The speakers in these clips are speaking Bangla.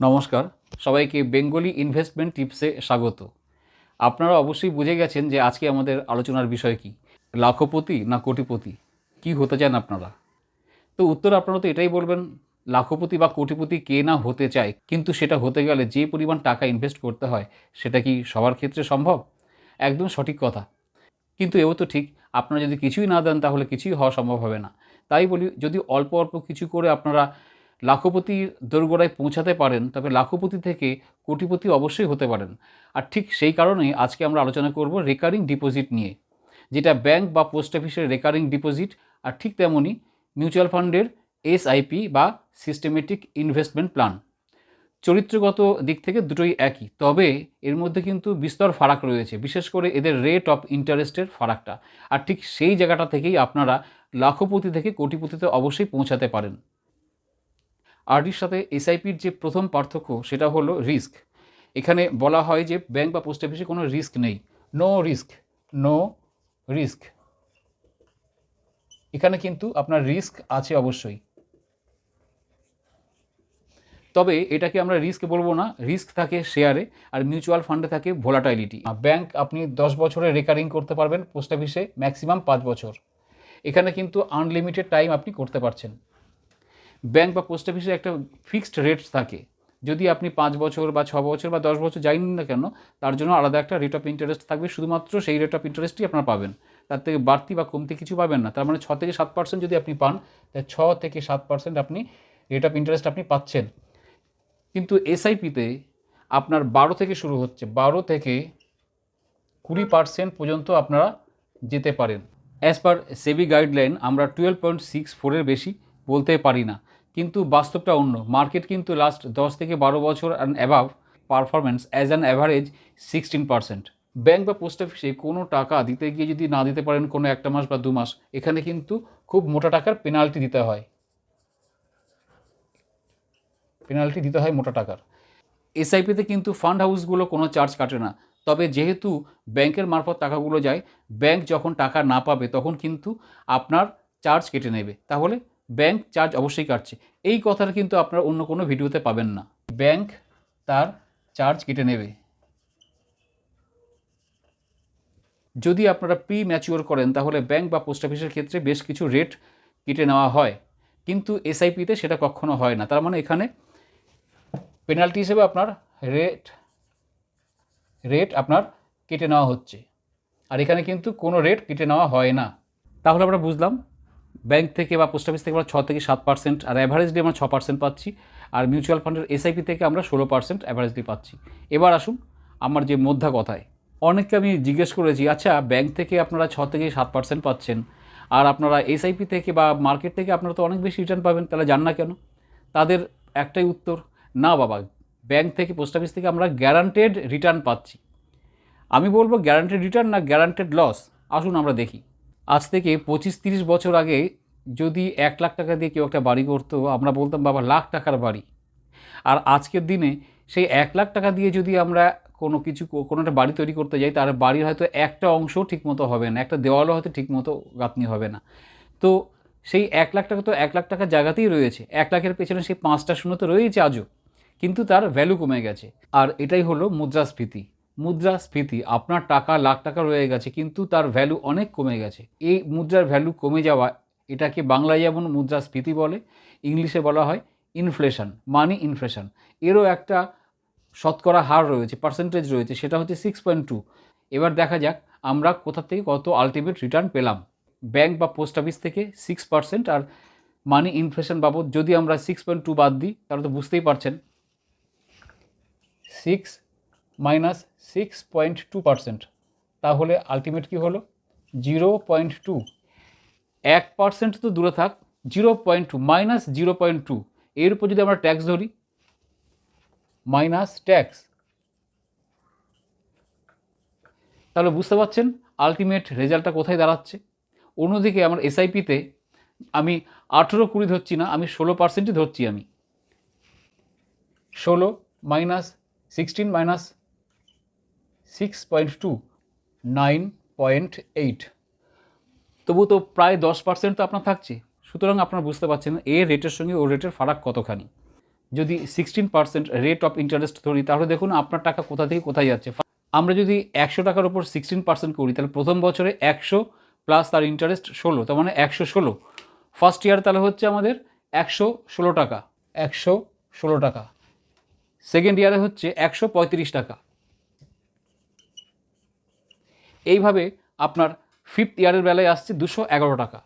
নমস্কার, সবাইকে বেঙ্গলি ইনভেস্টমেন্ট টিপসে স্বাগত। আপনারা অবশ্যই বুঝে গেছেন যে আজকে আমাদের আলোচনার বিষয় কি, লাখপতি না কোটিপতি? কি হতে চান আপনারা? তো উত্তর আপনারা তো এটাই বলবেন, লাখপতি বা কোটিপতি কে না হতে চায়, কিন্তু সেটা হতে গেলে যে পরিমাণ টাকা ইনভেস্ট করতে হয়, সেটা কি সবার ক্ষেত্রে সম্ভব? একদম সঠিক কথা। কিন্তু এও তো ঠিক, আপনারা যদি কিছুই না দেন তাহলে কিছুই হওয়া সম্ভব হবে না। তাই বলি, যদি অল্প অল্প কিছু করে আপনারা লাখপতির দোরগোড়ায় পৌঁছাতে পারেন, তবে লাখপতি থেকে কোটিপতি অবশ্যই হতে পারেন। আর ঠিক সেই কারণেই আজকে আমরা আলোচনা করব রেকারিং ডিপোজিট নিয়ে, যেটা ব্যাংক বা পোস্ট অফিসের রেকারিং ডিপোজিট, আর ঠিক তেমনই মিউচুয়াল ফান্ডের এসআইপি বা সিস্টেমেটিক ইনভেস্টমেন্ট প্ল্যান। চরিত্রগত দিক থেকে দুটোই একই, তবে এর মধ্যে কিন্তু বিস্তর ফারাক রয়েছে, বিশেষ করে এদের রেট অফ ইন্টারেস্টের ফারাকটা। আর ঠিক সেই জায়গাটা থেকেই আপনারা লাখপতি থেকে কোটিপতিতে অবশ্যই পৌঁছাতে পারেন। আরডির সাথে এসআইপির যে প্রথম পার্থক্য, সেটা হলো রিস্ক। এখানে বলা হয় যে ব্যাংক বা পোস্ট অফিসে কোনো রিস্ক নেই। No risk no risk. এখানে কিন্তু আপনার রিস্ক আছে অবশ্যই। তবে এটাকে আমরা রিস্ক বলব না, রিস্ক থাকে শেয়ারে আর মিউচুয়াল ফান্ডে থাকে ভোলাটাইলিটি। ব্যাংক আপনি দশ বছরে রেকারিং করতে পারবেন পোস্ট অফিসে ম্যাক্সিমাম পাঁচ বছর। এখানে কিন্তু আনলিমিটেড টাইম আপনি করতে পারছেন। ব্যাংক বা পোস্ট অফিসে একটা ফিক্সড রেট থাকে। যদি আপনি পাঁচ বছর বা ছ বছর বা দশ বছর যাইনি না কেন, তার জন্য আলাদা একটা রেট অফ ইন্টারেস্ট থাকবে। শুধুমাত্র সেই রেট অফ ইন্টারেস্টই আপনারা পাবেন। তার থেকে বাড়তি বা কমতি কিছু পাবেন না। তার মানে ছ থেকে সাত পার্সেন্ট যদি আপনি পান, তাহলে ছ থেকে সাত পার্সেন্ট আপনি রেট অফ ইন্টারেস্ট আপনি পাচ্ছেন। কিন্তু এসআইপিতে আপনার বারো থেকে শুরু হচ্ছে। বারো থেকে কুড়ি পার্সেন্ট পর্যন্ত আপনারা যেতে পারেন। অ্যাজ পার সেবি গাইডলাইন আমরা টুয়েলভ পয়েন্ট সিক্স ফোরের বেশি। বলতে পারি না। কিন্তু বাস্তবটা অন্য। মার্কেট কিন্তু লাস্ট দশ থেকে বারো বছর and above performance as an average sixteen percent bank বা পোস্ট অফিসে কোনো টাকা দিতে গিয়ে যদি না দিতে পারেন কোনো একটা মাস বা দু মাস, এখানে কিন্তু খুব মোটা টাকার পেনাল্টি দিতে হয়। পেনাল্টি দিতে হয় মোটা টাকার। এসআইপিতে কিন্তু ফান্ড হাউসগুলো কোনো চার্জ কাটে না। তবে যেহেতু ব্যাংকের মারফত টাকাগুলো যায় ব্যাংক যখন টাকা না পাবে তখন কিন্তু আপনার চার্জ কেটে নেবে। তাহলে ব্যাংক চার্জ অবশ্যই কাটছে। এই কথাটা কিন্তু আপনারা অন্য কোনো ভিডিওতে পাবেন না। ব্যাংক তার চার্জ কেটে নেবে। যদি আপনারা প্রি ম্যাচিওর করেন, তাহলে ব্যাংক বা পোস্ট অফিসের ক্ষেত্রে বেশ কিছু রেট কেটে নেওয়া হয়। কিন্তু এসআইপিতে সেটা কখনো হয় না। তার মানে এখানে পেনাল্টি হিসেবে আপনার রেট রেট আপনার কেটে নেওয়া হচ্ছে। আর এখানে কিন্তু কোনো রেট কেটে নেওয়া হয় না। তাহলে আমরা বুঝলাম ব্যাংক থেকে বা পোস্ট অফিস থেকে আমরা ছ থেকে সাত পার্সেন্ট আর অ্যাভারেজলি আমরা ছ পার্সেন্ট পাচ্ছি। আর মিউচুয়াল ফান্ডের এসআইপি থেকে আমরা ষোলো পার্সেন্ট অ্যাভারেজলি পাচ্ছি। এবার আসুন আমার যে মধ্যা কথায়। অনেককে আমি জিজ্ঞেস করেছি আচ্ছা ব্যাংক থেকে আপনারা ছ থেকে সাত পার্সেন্ট পাচ্ছেন আর আপনারা এসআইপি থেকে বা মার্কেট থেকে আপনারা তো অনেক বেশি রিটার্ন পাবেন, তাহলে যান না কেন? তাদের একটাই উত্তর, না বাবা, ব্যাংক থেকে পোস্ট অফিস থেকে আমরা গ্যারান্টেড রিটার্ন পাচ্ছি। আমি বলব গ্যারান্টেড রিটার্ন না গ্যারান্টেড লস আসুন আমরা দেখি। আজ থেকে পঁচিশ তিরিশ বছর আগে যদি এক লাখ টাকা দিয়ে কেউ একটা বাড়ি করতো, আমরা বলতাম, বাবা, লাখ টাকার বাড়ি। আর আজকের দিনে সেই এক লাখ টাকা দিয়ে যদি আমরা কোনো কিছু, কোনো একটা বাড়ি তৈরি করতে যাই, তার বাড়ির হয়তো একটা অংশও ঠিকমতো হবে না, একটা দেওয়ালও হয়তো ঠিকমতো গাঁথনি হবে না। তো সেই এক লাখ টাকা তো এক লাখ টাকার জায়গাতেই রয়েছে, এক লাখের পেছনে সেই পাঁচটা শূন্য তো রয়েছে আজও, কিন্তু তার ভ্যালু কমে গেছে। আর এটাই হলো মুদ্রাস্ফীতি। মুদ্রাস্ফীতি, আপনার টাকা লাখ টাকা রয়ে গেছে, কিন্তু তার ভ্যালু অনেক কমে গেছে। এই মুদ্রার ভ্যালু কমে যাওয়া, এটাকে বাংলায় যেমন মুদ্রাস্ফীতি বলে, ইংলিশে বলা হয় ইনফ্লেশন মানি ইনফ্লেশন এরও একটা শতকরা হার রয়েছে পার্সেন্টেজ রয়েছে, সেটা হচ্ছে সিক্স পয়েন্ট টু এবার দেখা যাক আমরা কোথা থেকে কত আলটিমেট রিটার্ন পেলাম। ব্যাংক বা পোস্ট অফিস থেকে সিক্স পার্সেন্ট আর মানি ইনফ্লেশন বাবদ, যদি আমরা সিক্স পয়েন্ট টু বাদ দিই, তাহলে তো বুঝতেই পারছেন। Six minus six point two percent তাহলে আলটিমেট কী হলো? জিরো পয়েন্ট টু এক পার্সেন্ট তো দূরে থাক zero point two minus zero point two এর উপর যদি আমরা ট্যাক্স ধরি মাইনাস ট্যাক্স তাহলে বুঝতে পারছেন আলটিমেট রেজাল্টটা কোথায় দাঁড়াচ্ছে? অন্যদিকে আমার এসআইপিতে আমি আঠেরো কুড়ি ধরছি না, আমি ষোলো পার্সেন্টই ধরছি আমি। ষোলো minus sixteen minus six point two nine point eight তবু তো প্রায় দশ পার্সেন্ট তো আপনার থাকছে। সুতরাং আপনারা বুঝতে পারছেন এ রেটের সঙ্গে ও রেটের ফারাক কতখানি। যদি sixteen percent rate of interest ধরি, তাহলে দেখুন আপনার টাকা কোথা থেকে কোথায় যাচ্ছে। আমরা যদি একশো টাকার উপর সিক্সটিন পার্সেন্ট করি, তাহলে প্রথম বছরে একশো প্লাস তার ইন্টারেস্ট ষোলো, তার মানে একশো ষোলো। ফার্স্ট ইয়ার তাহলে হচ্ছে আমাদের একশো ষোলো টাকা, একশো ষোলো টাকা। সেকেন্ড ইয়ারে হচ্ছে একশো পঁয়ত্রিশ টাকা। এইভাবে আপনার ফিফথ ইয়ারের বেলায় আসছে দুশো এগারো টাকা।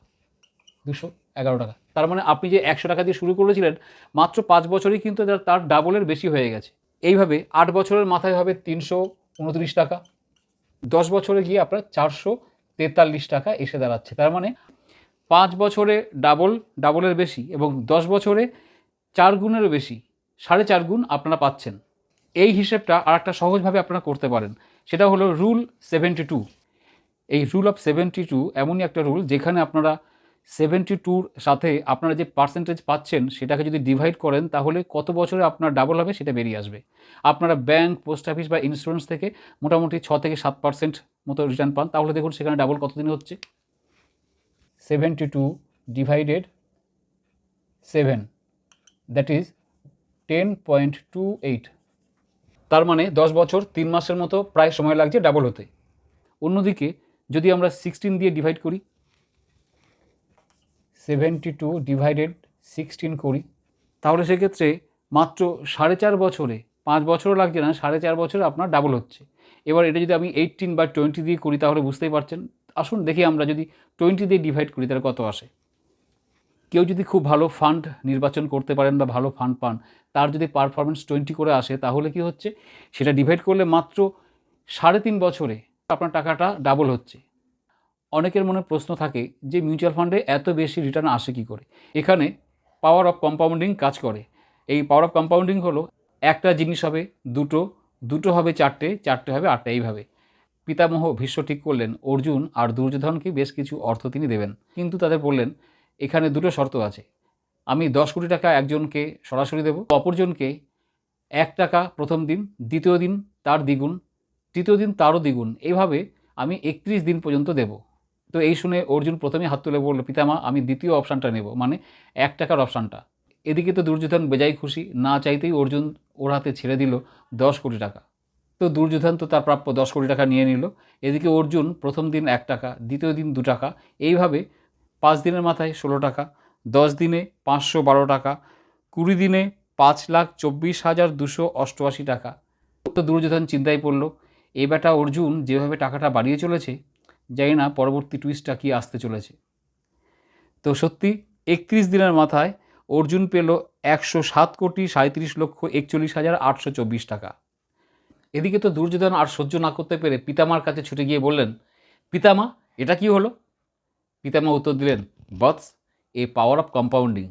দুশো এগারো টাকা। তার মানে আপনি যে একশো টাকা দিয়ে শুরু করেছিলেন, মাত্র পাঁচ বছরেই কিন্তু তার- ডাবলের বেশি হয়ে গেছে। এইভাবে আট বছরের মাথায় হবে তিনশো উনত্রিশ টাকা। দশ বছরে গিয়ে আপনার চারশো তেতাল্লিশ টাকা এসে দাঁড়াচ্ছে। তার মানে পাঁচ বছরে ডাবল ডাবলের বেশি এবং দশ বছরে চার গুণেরও বেশি, সাড়ে চার গুণ আপনারা পাচ্ছেন। এই হিসেবটা আর একটা সহজভাবে আপনারা করতে পারেন। সেটা হলো রুল সেভেন্টি টু। এই রুল অফ সেভেন্টি টু এমনই একটা রুল যেখানে আপনারা সেভেন্টি টুর সাথে আপনারা যে পার্সেন্টেজ পাচ্ছেন সেটাকে যদি ডিভাইড করেন তাহলে কত বছরে আপনার ডাবল হবে সেটা বেরিয়ে আসবে। আপনারা ব্যাংক, পোস্ট অফিস বা ইন্স্যুরেন্স থেকে মোটামুটি ছ থেকে সাত পার্সেন্ট মতো রিটার্ন পান। তাহলে দেখুন সেখানে ডাবল কতদিন হচ্ছে? Seventy two divided seven that is ten point two eight তার মানে দশ বছর, তিন মাসের মতো প্রায় সময় লাগছে ডাবল হতে। অন্যদিকে, যদি আমরা সিক্সটিন দিয়ে ডিভাইড করি সেভেন্টি টু ডিভাইডেড সিক্সটিন করি, তাহলে সেক্ষেত্রে মাত্র সাড়ে চার বছরে, পাঁচ বছরও লাগছে না, সাড়ে চার বছরে আপনার ডাবল হচ্ছে। এবার এটা যদি আমি এইটিন বা টোয়েন্টি দিয়ে করি, তাহলে বুঝতেই পারছেন। আসুন দেখি আমরা যদি টোয়েন্টি দিয়ে ডিভাইড করি, তাহলে কত আসে? কেউ যদি খুব ভালো ফান্ড নির্বাচন করতে পারেন বা ভালো ফান্ড পান, তার যদি পারফরমেন্স টোয়েন্টি করে আসে, তাহলে কি হচ্ছে? সেটা ডিভাইড করলে মাত্র সাড়ে তিন বছরে আপনার টাকাটা ডাবল হচ্ছে। অনেকের মনে প্রশ্ন থাকে যে মিউচুয়াল ফান্ডে এত বেশি রিটার্ন আসে কি করে? এখানে পাওয়ার অফ কম্পাউন্ডিং কাজ করে। এই পাওয়ার অফ কম্পাউন্ডিং হলো একটা জিনিস হবে দুটো দুটো হবে চারটে চারটে হবে আটটা, এইভাবে। পিতামহ ভীষ্ম ঠিক করলেন, অর্জুন আর দুর্যোধনকে বেশ কিছু অর্থ তিনি দেবেন। কিন্তু তাদের বললেন এখানে দুটো শর্ত আছে। আমি দশ কোটি টাকা একজনকে সরাসরি দেব, অপরজনকে এক টাকা প্রথম দিন, দ্বিতীয় দিন তার দ্বিগুণ, তৃতীয় দিন তারও দ্বিগুণ এইভাবে আমি একত্রিশ দিন পর্যন্ত দেব। তো এই শুনে অর্জুন প্রথমে হাত তুলে বলল, পিতামা, আমি দ্বিতীয় অপশানটা নেব। মানে এক টাকার অপশানটা। এদিকে তো দুর্যোধন বেজায় খুশি, না চাইতেই অর্জুন ওর হাতে ছেড়ে দিল দশ কোটি টাকা। তো দুর্যোধন তো তার প্রাপ্য দশ কোটি টাকা নিয়ে নিল। এদিকে অর্জুন প্রথম দিন এক টাকা, দ্বিতীয় দিন দু টাকা, এইভাবে পাঁচ দিনের মাথায় ষোলো টাকা, দশ দিনে পাঁচশো বারো টাকা, কুড়ি দিনে পাঁচ লাখ চব্বিশ হাজার দুশো অষ্টআশি টাকা। তো দুর্যোধন চিন্তায় পড়ল এই বেটা অর্জুন যেভাবে টাকাটা বাড়িয়ে চলেছে, জানি না পরবর্তী টুইস্টটা কি আসতে চলেছে। তো সত্যি, একত্রিশ দিনের মাথায় অর্জুন পেল একশো সাত কোটি সাঁত্রিশ লক্ষ একচল্লিশ হাজার আটশো চব্বিশ টাকা। এদিকে তো দুর্যোধন আর সহ্য না করতে পেরে পিতামার কাছে ছুটে গিয়ে বললেন, পিতামা, এটা কি হলো? পিতামা উত্তর দিলেন, বৎস, এ পাওয়ার অফ কম্পাউন্ডিং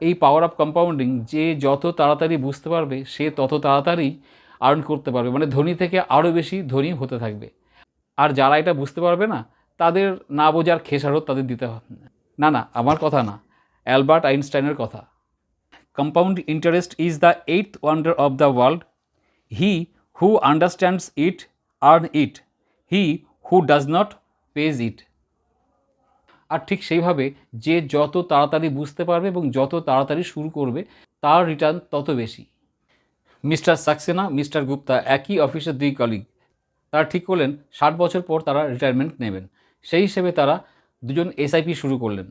এই পাওয়ার অফ কম্পাউন্ডিং যে যত তাড়াতাড়ি বুঝতে পারবে, সে তত তাড়াতাড়ি আর্ন করতে পারবে। মানে ধনী থেকে আরও বেশি ধনী হতে থাকবে। আর যারা এটা বুঝতে পারবে না, তাদের না বোঝার খেসারত তাদের দিতে হবে। না না, আমার কথা না, অ্যালবার্ট আইনস্টাইনের কথা। Compound interest is the eighth wonder of the world he who understands it earn it he who does not pays it আর ঠিক সেইভাবে যে যত তাড়াতাড়ি বুঝতে পারবে এবং যত তাড়াতাড়ি শুরু করবে, তার রিটার্ন তত বেশি। মিস্টার সাক্সেনা, মিস্টার গুপ্তা একই অফিসের দুই কলিগ তারা ঠিক করলেন, ষাট বছর পর তারা রিটায়ারমেন্ট নেবেন। সেই হিসেবে তারা দুজন এসআইপি শুরু করলেন।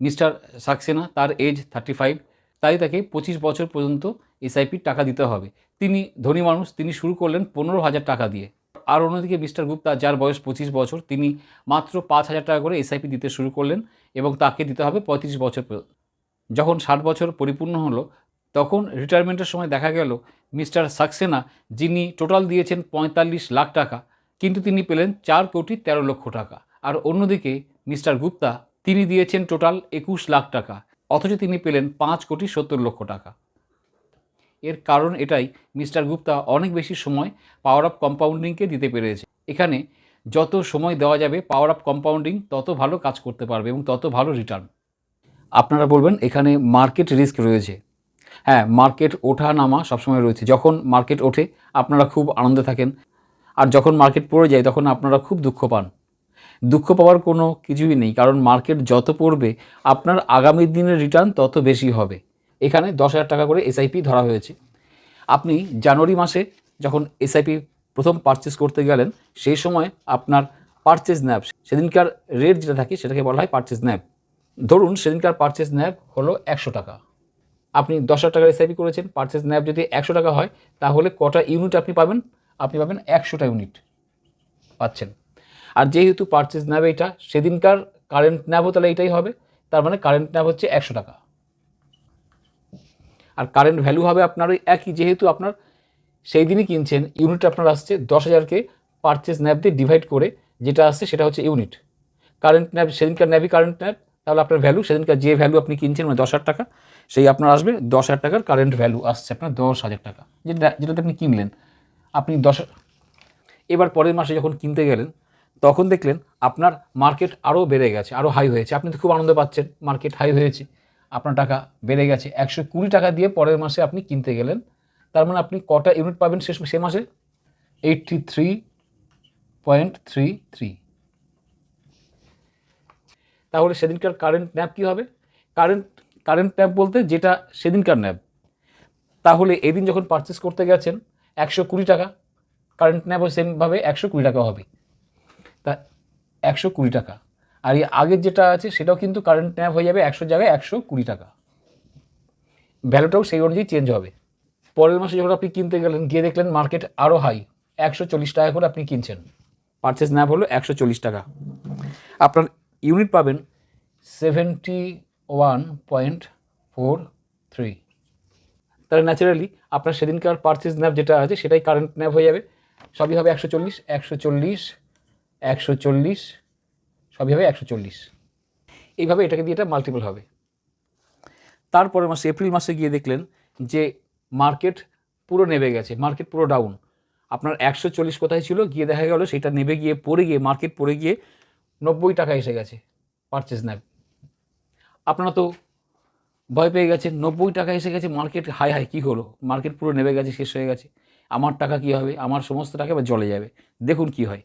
মিস্টার সাক্সেনা তার এজ থার্টি ফাইভ তাই তাকে পঁচিশ বছর পর্যন্ত এসআইপির টাকা দিতে হবে। তিনি ধনী মানুষ, তিনি শুরু করলেন পনেরো হাজার টাকা দিয়ে। আর অন্যদিকে মিস্টার গুপ্তা, যার বয়স পঁচিশ বছর, তিনি মাত্র পাঁচ হাজার টাকা করে এসআইপি দিতে শুরু করলেন এবং তাকে দিতে হবে পঁয়ত্রিশ বছর যখন ষাট বছর পরিপূর্ণ হলো, তখন রিটায়ারমেন্টের সময় দেখা গেল মিস্টার সাক্সেনা, যিনি টোটাল দিয়েছেন পঁয়তাল্লিশ লাখ টাকা, কিন্তু তিনি পেলেন চার কোটি তেরো লক্ষ টাকা। আর অন্যদিকে মিস্টার গুপ্তা, তিনি দিয়েছেন টোটাল একুশ লাখ টাকা, অথচ তিনি পেলেন পাঁচ কোটি সত্তর লক্ষ টাকা। এর কারণ এটাই, মিস্টার গুপ্তা অনেক বেশি সময় পাওয়ার অফ কম্পাউন্ডিংকে দিতে পেরেছে। এখানে যত সময় দেওয়া যাবে পাওয়ার অফ কম্পাউন্ডিং তত ভালো কাজ করতে পারবে এবং তত ভালো রিটার্ন আপনারা বলবেন, এখানে মার্কেট রিস্ক রয়েছে। হ্যাঁ মার্কেট ওঠা নামা সবসময় রয়েছে। যখন মার্কেট ওঠে, আপনারা খুব আনন্দে থাকেন। আর যখন মার্কেট পড়ে যায়, তখন আপনারা খুব দুঃখ পান। দুঃখ পাওয়ার কোনো কিছুই নেই, কারণ মার্কেট যত পড়বে, আপনার আগামী দিনের রিটার্ন তত বেশি হবে। এখানে দশ হাজার টাকা করে এসআইপি ধরা হয়েছে। আপনি জানুয়ারি মাসে যখন এসআইপি প্রথম পারচেস করতে গেলেন, সেই সময় আপনার পারচেস ন্যাব সেদিনকার রেট যেটা থাকে সেটাকে বলা হয় পারচেস ন্যাব ধরুন সেদিনকার পারচেস ন্যাব হলো একশো টাকা। আপনি দশ হাজার টাকার এসআইপি করেছেন পারচেস ন্যাব যদি একশো টাকা হয়, তাহলে কটা ইউনিট আপনি পাবেন? আপনি পাবেন একশোটা ইউনিট পাচ্ছেন। আর যেহেতু পারচেস ন্যাব এইটা, সেদিনকার কারেন্ট ন্যাবও তাহলে এইটাই হবে, তার মানে কারেন্ট ন্যাব হচ্ছে একশো টাকা। আর কারেন্ট ভ্যালু হবে আপনার ওই একই, যেহেতু আপনার সেই দিনই কিনছেন ইউনিট আপনার আসছে দশ হাজারকে পারচেস ন্যাপ দিয়ে ডিভাইড করে যেটা আসছে সেটা হচ্ছে ইউনিট কারেন্ট ন্যাব সেদিনকার ন্যাবই কারেন্ট ন্যাপ তাহলে আপনার ভ্যালু সেদিনকার যে ভ্যালু আপনি কিনছেন মানে দশ হাজার টাকা, সেই আপনার আসবে দশ হাজার টাকার কারেন্ট ভ্যালু আসছে আপনার দশ হাজার টাকা, যেটা, যেটাতে আপনি কিনলেন। আপনি দশ, এবার পরের মাসে যখন কিনতে গেলেন, তখন দেখলেন আপনার মার্কেট আরও বেড়ে গেছে আরও হাই হয়েছে। আপনি তো খুব আনন্দ পাচ্ছেন মার্কেট হাই হয়েছে। আপনার টাকা বেড়ে গেছে। একশো কুড়ি টাকা দিয়ে পরের মাসে আপনি কিনতে গেলেন। তার মানে আপনি কটা ইউনিট পাবেন শেষ সে মাসে? Eighty three point three three তাহলে সেদিনকার কারেন্ট ন্যাপ কী হবে? কারেন্ট কারেন্ট ন্যাপ বলতে যেটা সেদিনকার ন্যাপ তাহলে এদিন যখন পারচেস করতে গেছেন, একশো কুড়ি টাকা কারেন্ট ন্যাপও সেমভাবে একশো কুড়ি টাকা হবে। তা একশো কুড়ি টাকা। আর এই আগের যেটা আছে সেটাও কিন্তু কারেন্ট ন্যাপ হয়ে যাবে একশো জায়গায় একশো কুড়ি টাকা। ভ্যালুটাও সেই অনুযায়ী চেঞ্জ হবে। পরের মাসে যখন আপনি কিনতে গেলেন গিয়ে দেখলেন মার্কেট আরও হাই একশো চল্লিশ টাকা করে আপনি কিনছেন। পারচেস ন্যাপ হলো একশো চল্লিশ টাকা। আপনার ইউনিট পাবেন seventy one point four three তাহলে ন্যাচারালি আপনার সেদিনকার পারচেস ন্যাপ যেটা আছে সেটাই কারেন্ট ন্যাপ হয়ে যাবে। সবই হবে একশো চল্লিশ একশো চল্লিশ একশো চল্লিশ সবই হবে একশো চল্লিশ। এইভাবে এটাকে দিয়ে এটা মাল্টিপল হবে। তারপরের মাসে, এপ্রিল মাসে গিয়ে দেখলেন যে মার্কেট পুরো নেমে গেছে মার্কেট পুরো ডাউন আপনার একশো চল্লিশ কোথায় ছিল? গিয়ে দেখা গেল সেটা নেমে গিয়ে, পড়ে গিয়ে মার্কেট পড়ে গিয়ে নব্বই টাকা এসে গেছে পারচেস ন্যাপ আপনারা তো ভয় পেয়ে গেছেন, নব্বই টাকা এসে গেছে মার্কেট হাই হাই কী হলো? মার্কেট পুরো নেমে গেছে, শেষ হয়ে গেছে। আমার টাকা কী হবে? আমার সমস্ত টাকা এবার জলে যাবে। দেখুন কি হয়।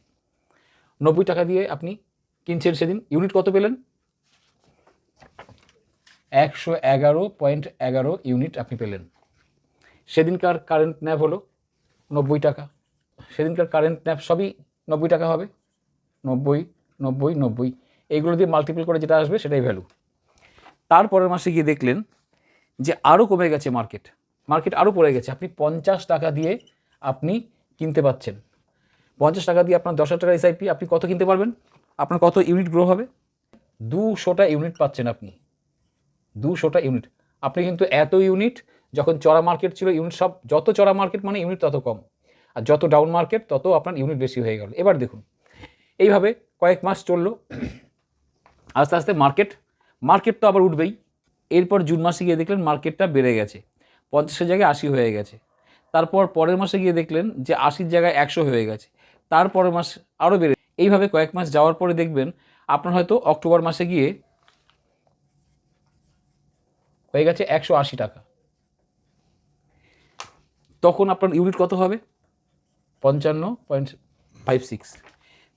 নব্বই টাকা দিয়ে আপনি কিনছেন সেদিন? ইউনিট কত পেলেন? একশো এগারো পয়েন্ট এগারো ইউনিট আপনি পেলেন। সেদিনকার কারেন্ট ন্যাপ হলো নব্বই টাকা। সেদিনকার কারেন্ট ন্যাপ সবই নব্বই টাকা হবে। নব্বই নব্বই নব্বই। এইগুলো দিয়ে মাল্টিপল করে যেটা আসবে সেটাই ভ্যালু তারপরের মাসে গিয়ে দেখলেন যে আরও কমে গেছে মার্কেট মার্কেট আরও পড়ে গেছে। আপনি পঞ্চাশ টাকা দিয়ে আপনি কিনতে পাচ্ছেন। পঞ্চাশ টাকা দিয়ে আপনার দশ হাজার টাকা এসআইপি আপনি কত কিনতে পারবেন? আপনার কত ইউনিট গ্রো হবে? দুশোটা ইউনিট পাচ্ছেন আপনি। দুশোটা ইউনিট। আপনি কিন্তু এত ইউনিট, যখন চড়া মার্কেট ছিল, ইউনিট সব, যত চড়া মার্কেট মানে ইউনিট তত কম। আর যত ডাউন মার্কেট, তত আপনার ইউনিট বেশি হয়ে গেল। এবার দেখুন, এইভাবে কয়েক মাস চলল। আস্তে আস্তে মার্কেট মার্কেট তো আবার উঠবেই। এরপর জুন মাসে গিয়ে দেখলেন মার্কেটটা বেড়ে গেছে। পঞ্চাশের জায়গায় আশি হয়ে গেছে। তারপর পরের মাসে গিয়ে দেখলেন যে আশির জায়গায় একশো হয়ে গেছে। তারপরের মাস আরও বেড়ে এইভাবে কয়েক মাস যাওয়ার পরে দেখবেন আপনার হয়তো অক্টোবর মাসে গিয়ে হয়ে গেছে একশো আশি টাকা। তখন আপনার ইউনিট কত হবে? পঞ্চান্ন পয়েন্ট ফাইভ সিক্স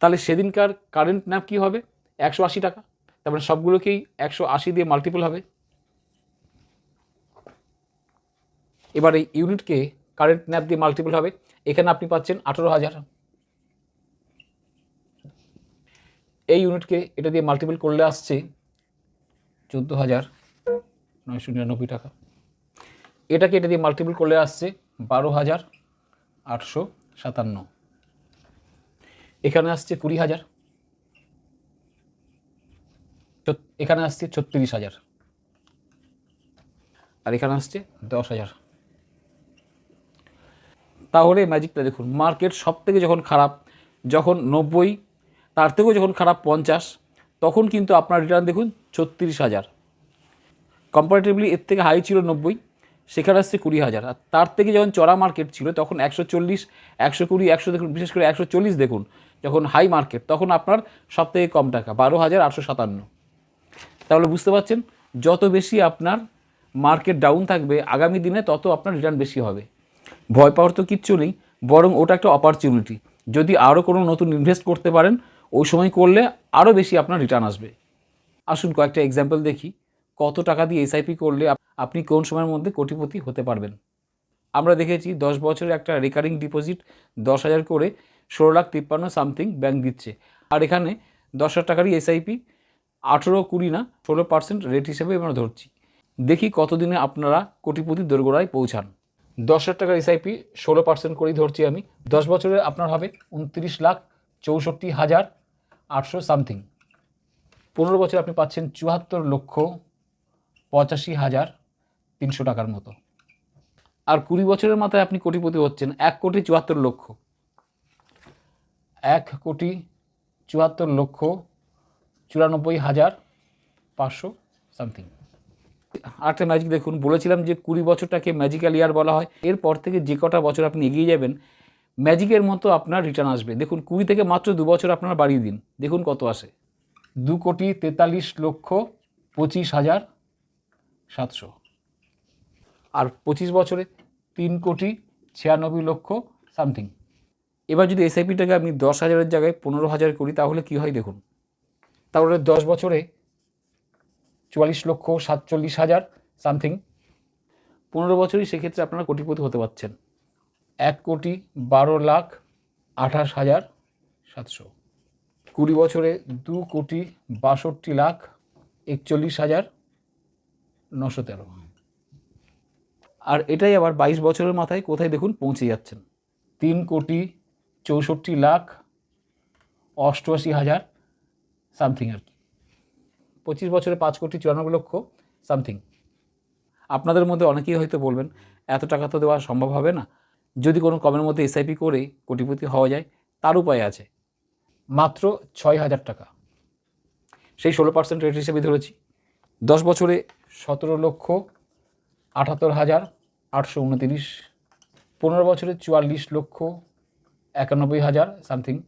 তাহলে সেদিনকার কারেন্ট ন্যাপ কী হবে? একশো আশি টাকা। তারপরে সবগুলোকেই একশো আশি দিয়ে মাল্টিপল হবে। এবার এই ইউনিটকে কারেন্ট ন্যাপ দিয়ে মাল্টিপল হবে। এখানে আপনি পাচ্ছেন আঠেরো হাজার। এই ইউনিটকে এটা দিয়ে মাল্টিপল করলে আসছে চোদ্দ হাজার নয়শো নিরানব্বই টাকা। এটাকে এটা দিয়ে মাল্টিপল করলে আসছে বারো হাজার আটশো সাতান্ন। এখানে আসছে কুড়ি হাজার এখানে আসছে ছত্রিশ হাজার আর এখানে আসছে দশ হাজার তাহলে ম্যাজিকটা দেখুন মার্কেট সব থেকে যখন খারাপ, যখন নব্বই তার থেকেও যখন খারাপ পঞ্চাশ, তখন কিন্তু আপনার রিটার্ন দেখুন ছত্রিশ হাজার। কম্পারেটিভলি এর থেকে হাই ছিল নব্বই, সেখানে আসছে কুড়ি হাজার। আর তার থেকে যখন চড়া মার্কেট ছিল, তখন একশো চল্লিশ, একশো কুড়ি, একশো দেখুন, বিশেষ করে একশো চল্লিশ দেখুন, যখন হাই মার্কেট তখন আপনার সব থেকে কম টাকা, বারো হাজার আটশো সাতান্ন। তাহলে বুঝতে পারছেন, যত বেশি আপনার মার্কেট ডাউন থাকবে, আগামী দিনে তত আপনার রিটার্ন বেশি হবে। ভয় পাওয়ার তো কিচ্ছু নেই, বরং ওটা একটা অপরচুনিটি যদি আরও কোনো নতুন ইনভেস্ট করতে পারেন ওই সময় করলে আরও বেশি আপনার রিটার্ন আসবে। আসুন কয়েকটা এক্সাম্পল দেখি। কত টাকা দিয়ে এসআইপি করলে আপনি কোন সময়ের মধ্যে কোটিপতি হতে পারবেন? আমরা দেখেছি দশ বছরের একটা রেকারিং ডিপোজিট দশ হাজার করে ষোলো লাখ তিপ্পান্ন সামথিং ব্যাংক দিচ্ছে। আর এখানে দশ হাজার টাকারই এসআইপি আঠেরো কুড়ি না, ষোলো পার্সেন্ট রেট হিসেবে আমরা ধরছি। দেখি কতদিনে আপনারা কোটিপতি দোরগোড়ায় পৌঁছান। দশ হাজার টাকার এসআইপি ষোলো পার্সেন্ট করেই ধরছি আমি। দশ বছরে আপনার হবে উনত্রিশ লাখ চৌষট্টি হাজার আটশো সামথিং পনেরো বছর আপনি পাচ্ছেন চুয়াত্তর লক্ষ পঁচাশি হাজার তিনশো টাকার মতো। আর কুড়ি বছরের মাথায় আপনি কোটিপতি হচ্ছেন এক কোটি চুয়াত্তর লক্ষ। এক কোটি চুয়াত্তর লক্ষ চুরানব্বই হাজার পাঁচশো সামথিং আরেকটা ম্যাজিক দেখুন, বলেছিলাম যে কুড়ি বছরটাকে ম্যাজিক্যাল ইয়ার বলা হয়। এরপর থেকে যে কটা বছর আপনি এগিয়ে যাবেন ম্যাজিকের মতো আপনার রিটার্ন আসবে। দেখুন, কুড়ি থেকে মাত্র দু বছর আপনারা বাড়িয়ে দিন। দেখুন কত আসে। দু কোটি তেতাল্লিশ লক্ষ পঁচিশ হাজার সাতশো। আর পঁচিশ বছরে তিন কোটি ছিয়ানব্বই লক্ষ সামথিং। এবার যদি এসআইপিটাকে আপনি দশ হাজারের জায়গায় পনেরো হাজার করি, তাহলে কী হয় দেখুন? তাহলে দশ বছরে চুয়াল্লিশ লক্ষ সাতচল্লিশ হাজার সামথিং। পনেরো বছরই সেক্ষেত্রে আপনারা কোটিপতি হতে পারছেন। এক কোটি বারো লাখ আঠাশ হাজার সাতশো। কুড়ি বছরে দু কোটি বাষট্টি লাখ একচল্লিশ হাজার নশো তেরো। আর এটাই আবার বাইশ বছরের মাথায় কোথায় দেখুন পৌঁছে যাচ্ছেন। তিন কোটি চৌষট্টি লাখ অষ্টআশি হাজার সামথিং আর কি। পঁচিশ বছরে পাঁচ কোটি চুরানব্বই লক্ষ সামথিং। আপনাদের মধ্যে অনেকেই হয়তো বলবেন, এত টাকা তো দেওয়া সম্ভব হবে না। যদি কোনো কমের মধ্যে এসআইপি করে কোটিপতি হওয়া যায়, তার উপায় আছে। মাত্র ছয় হাজার টাকা। সেই ষোলো পার্সেন্ট রেট হিসেবে ধরেছি। দশ বছরে সতেরো লক্ষ আটাত্তর হাজার আটশো উনতিরিশ, পনেরো বছরে চুয়াল্লিশ লক্ষ একানব্বই হাজার সামথিং।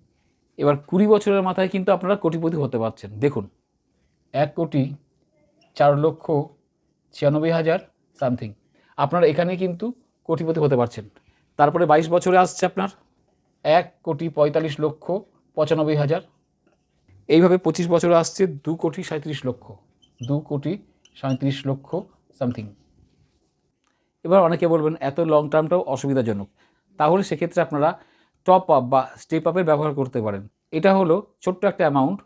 এবার কুড়ি বছরের মাথায় কিন্তু আপনারা কোটিপতি হতে পারছেন। দেখুন, এক কোটি চার লক্ষ ছিয়ানব্বই হাজার সামথিং। আপনারা এখানে কিন্তু কোটিপতি হতে পারছেন। তারপরে বাইশ বছরে আসছে আপনার? এক কোটি পঁয়তাল্লিশ লক্ষ পঁচানব্বই হাজার। এইভাবে পঁচিশ বছরে আসছে দু কোটি সাঁত্রিশ লক্ষ। দু কোটি সাঁত্রিশ লক্ষ সামথিং। এবার অনেকে বলবেন, এত লং টার্মটাও অসুবিধাজনক। তাহলে সেক্ষেত্রে আপনারা টপ আপ বা স্টেপ আপের ব্যবহার করতে পারেন। এটা হলো ছোট্ট একটা অ্যামাউন্ট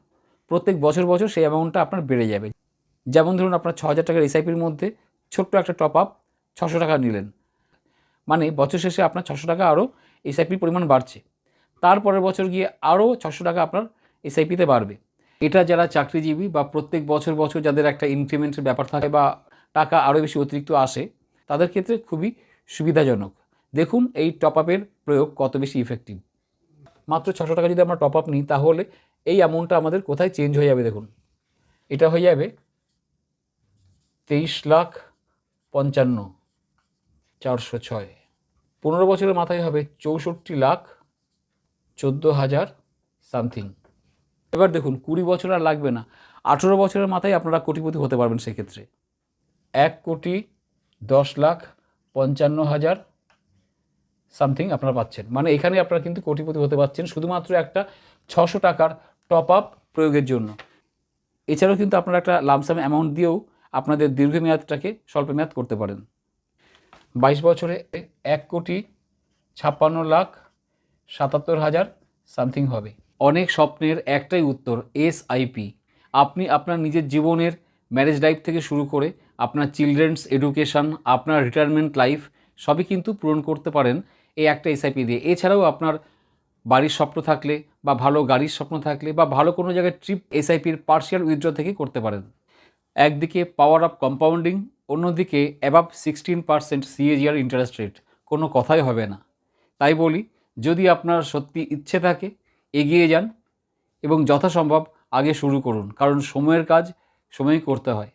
প্রত্যেক বছর বছর সেই অ্যামাউন্টটা আপনার বেড়ে যাবে। যেমন ধরুন, আপনার ছ হাজার টাকার এসআইপির মধ্যে ছোট্ট একটা টপ আপ ছশো টাকা নিলেন। মানে বছর শেষে আপনার ছশো টাকা আরও এসআইপির পরিমাণ বাড়ছে। তারপরের বছর গিয়ে আরও ছশো টাকা আপনার এসআইপিতে বাড়বে। এটা যারা চাকরিজীবী বা প্রত্যেক বছর বছর যাদের একটা ইনক্রিমেন্টের ব্যাপার থাকে বা টাকা আরও বেশি অতিরিক্ত আসে, তাদের ক্ষেত্রে খুবই সুবিধাজনক। দেখুন এই টপ আপের প্রয়োগ কত বেশি ইফেক্টিভ মাত্র ছশো টাকা যদি আমরা টপ আপ নিই, তাহলে এই অ্যামাউন্টটা আমাদের কোথায় চেঞ্জ হয়ে যাবে দেখুন। এটা হয়ে যাবে তেইশ লাখ পঞ্চান্ন। চারশো ছয়। পনেরো বছরের মাথায় হবে চৌষট্টি লাখ চোদ্দ হাজার সামথিং। এবার দেখুন, কুড়ি বছর আর লাগবে না। আঠেরো বছরের মাথায় আপনারা কোটিপতি হতে পারবেন সেক্ষেত্রে। এক কোটি দশ লাখ পঞ্চান্ন হাজার সামথিং আপনারা পাচ্ছেন। মানে এখানে আপনারা কিন্তু কোটিপতি হতে পারছেন শুধুমাত্র একটা ছশো টাকার টপ আপ প্রয়োগের জন্য। এছাড়াও কিন্তু আপনারা একটা লামসাম অ্যামাউন্ট দিয়েও আপনাদের দীর্ঘমেয়াদটাকে স্বল্পমেয়াদ করতে পারেন। বাইশ বছরে এক কোটি ছাপ্পান্ন লাখ সাতাত্তর হাজার সামথিং হবে। অনেক স্বপ্নের একটাই উত্তর, এস আইপি আপনি আপনার নিজের জীবনের ম্যারেজ লাইফ থেকে শুরু করে আপনার চিলড্রেন্স এডুকেশন, আপনার রিটায়ারমেন্ট লাইফ সবই কিন্তু পূরণ করতে পারেন এই একটা এসআইপি দিয়ে। এছাড়াও আপনার বাড়ির স্বপ্ন থাকলে বা ভালো গাড়ির স্বপ্ন থাকলে বা ভালো কোনো জায়গায় ট্রিপ এস এসআইপির পার্শিয়াল উইথড্র থেকে করতে পারেন। একদিকে পাওয়ার অফ কম্পাউন্ডিং অন্যদিকে above sixteen percent CAGR interest rate কোনো কথাই হবে না। তাই বলি, যদি আপনার সত্যি ইচ্ছে থাকে, এগিয়ে যান এবং যথাসম্ভব আগে শুরু করুন, কারণ সময়ের কাজ, সময়ই করতে হয়।